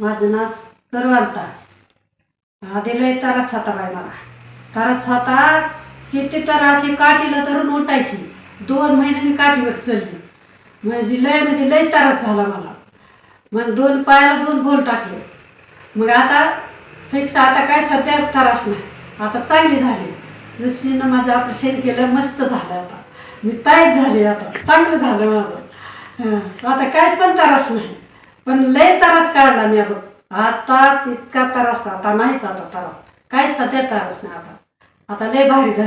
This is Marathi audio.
माझं नाव सर्वांता आधी लय त्रास होता बाय मला. तारा होता किती तर अशी काठीला धरून उठायची. दोन महिने मी काठीवर चलली म्हणजे लय म्हणजे लय त्रास झाला मला. मग दोन पायाला दोन बोल टाकले. मग आता फिक्स आता काय सध्या तारास नाही. आता चांगली झाली. ऋषीनं माझं ऑपरेशन केलं मस्त झालं आता. मी ताईट झाले आता. चांगलं झालं माझं. आता काय पण त्रास नाही. पण लय त्रास काढला मी अगं. आता इतका त्रास आता नाहीच आता त्रास. काय सध्या त्रास नाही आता. आता लय भारी झालं.